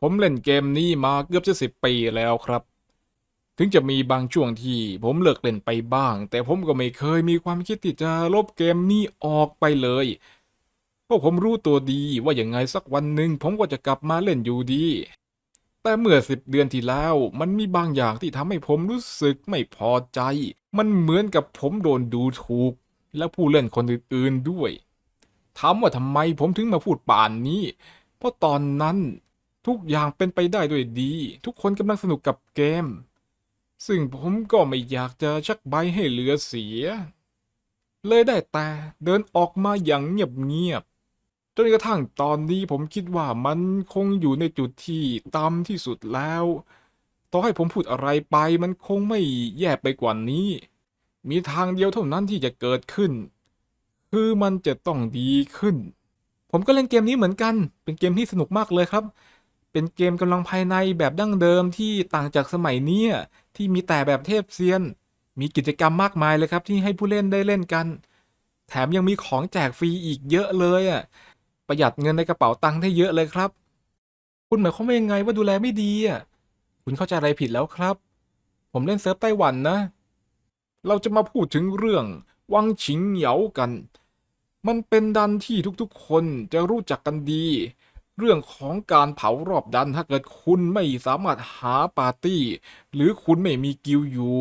ผมเล่นเกมนี้มาเกือบจะสิบปีแล้วครับ ถึงจะมีบางช่วงที่ผมเลิกเล่นไปบ้าง แต่ผมก็ไม่เคยมีความคิดที่จะลบเกมนี้ออกไปเลยเพราะผมรู้ตัวดีว่าอย่างไงสักวันหนึ่งผมก็จะกลับมาเล่นอยู่ดี แต่เมื่อสิบเดือนที่แล้ว มันมีบางอย่างที่ทำให้ผมรู้สึกไม่พอใจ มันเหมือนกับผมโดนดูถูก และผู้เล่นคนอื่นๆด้วยถามว่าทำไมผมถึงมาพูดป่านนี้ เพราะตอนนั้น ทุกอย่างเป็นไปได้ด้วยดี ทุกคนกำลังสนุกกับเกม ซึ่งผมก็ไม่อยากจะชักใบให้เหลือเสีย เลยได้แต่เดินออกมาอย่างเงียบๆจนกระทั่งตอนนี้ผมคิดว่ามันคงอยู่ในจุดที่ต่ำที่สุดแล้ว ต่อให้ผมพูดอะไรไปมันคงไม่แย่ไปกว่านี้ มีทางเดียวเท่านั้นที่จะเกิดขึ้น คือมันจะต้องดีขึ้น ผมก็เล่นเกมนี้เหมือนกัน เป็นเกมที่สนุกมากเลยครับ เป็นเกมกำลังภายในแบบดั้งเดิมที่ต่างจากสมัยนี้ที่มีแต่แบบเทพเซียน มีกิจกรรมมากมายเลยครับที่ให้ผู้เล่นได้เล่นกัน แถมยังมีของแจกฟรีอีกเยอะเลยอะประหยัดเงินในกระเป๋าตังค์ได้เยอะเลยครับ คุณหมายความว่ายังไงว่าดูแลไม่ดีอะคุณเข้าใจอะไรผิดแล้วครับ ผมเล่นเซิร์ฟไต้หวันนะ เราจะมาพูดถึงเรื่องวังฉิงเหยากัน มันเป็นดันที่ทุกๆ คนจะรู้จักกันดี เรื่องของการเผารอบดันถ้าเกิดคุณไม่สามารถหาปาร์ตี้ หรือคุณไม่มีกิลอยู่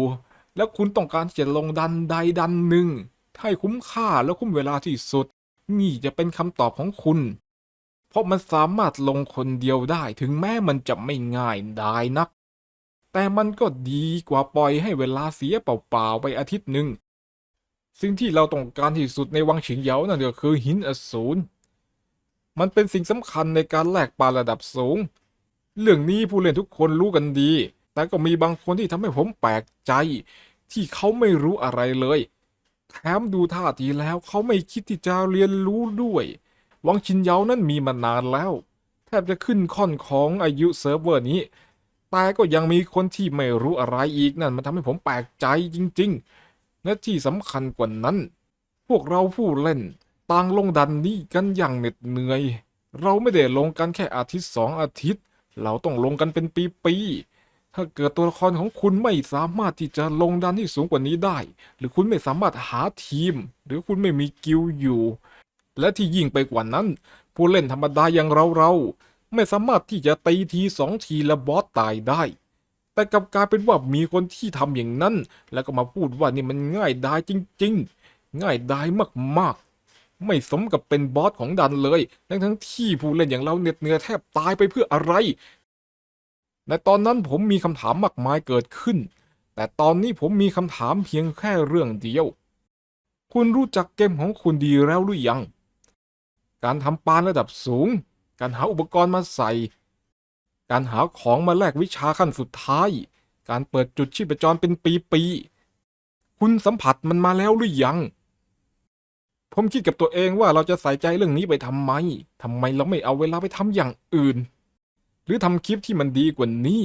แล้วคุณต้องการจะลงดันใดดันหนึ่งให้คุ้มค่าและคุ้มเวลาที่สุด นี่จะเป็นคำตอบของคุณ เพราะมันสามารถลงคนเดียวได้ถึงแม้มันจะไม่ง่ายได้นัก แต่มันก็ดีกว่าปล่อยให้เวลาเสียเปล่าๆไปอาทิตย์หนึ่งสิ่งที่เราต้องการที่สุดในวังฉิงเหยานั่นก็คือหินอสูร มันเป็นสิ่งสำคัญในการแลกปลาระดับสูง เรื่องนี้ผู้เล่นทุกคนรู้กันดี แต่ก็มีบางคนที่ทำให้ผมแปลกใจ ที่เขาไม่รู้อะไรเลย แถมดูท่าทีแล้วเขาไม่คิดที่จะเรียนรู้ด้วย วังชินเยานั้นมีมานานแล้ว แทบจะขึ้นค่อนของอายุเซิร์ฟเวอร์นี้ แต่ก็ยังมีคนที่ไม่รู้อะไรอีกนั่นมันทำให้ผมแปลกใจจริง ๆ และที่สำคัญกว่านั้น พวกเราผู้เล่น ต่างลงดันนี้กันอย่างเหน็ดเหนื่อย เราไม่ได้ลงกันแค่อาทิตย์สองอาทิตย์ เราต้องลงกันเป็นปีๆ ถ้าเกิดตัวละครของคุณไม่สามารถที่จะลงดันที่สูงกว่านี้ได้ หรือคุณไม่สามารถหาทีม หรือคุณไม่มีกิลอยู่ และที่ยิ่งไปกว่านั้น ผู้เล่นธรรมดาอย่างเราเราๆไม่สามารถที่จะตีทีสองทีและบอสตายได้ แต่กับกลายเป็นว่ามีคนที่ทำอย่างนั้น แล้วก็มาพูดว่านี่มันง่ายดายจริง ๆ ง่ายดายมากๆ ไม่สมกับเป็นบอสของดันเลย ทั้งทั้งๆที่ผู้เล่นอย่างเราเหน็ดเหนื่อยแทบตายไปเพื่ออะไร ในตอนนั้นผมมีคำถามมากมายเกิดขึ้น แต่ตอนนี้ผมมีคำถามเพียงแค่เรื่องเดียว คุณรู้จักเกมของคุณดีแล้วหรือยัง การทำปานระดับสูง การหาอุปกรณ์มาใส่ การหาของมาแลกวิชาขั้นสุดท้าย การเปิดจุดชีพจรเป็นปีๆ คุณสัมผัสมันมาแล้วหรือยัง ผมคิดกับตัวเองว่าเราจะใส่ใจเรื่องนี้ไปทำไมทำไมเราไม่เอาเวลาไปทำอย่างอื่น หรือทำคลิปที่มันดีกว่านี้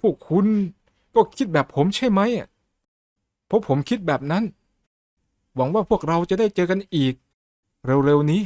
พวกคุณก็คิดแบบผมใช่ไหมอะเพราะผมคิดแบบนั้น หวังว่าพวกเราจะได้เจอกันอีก เร็วๆนี้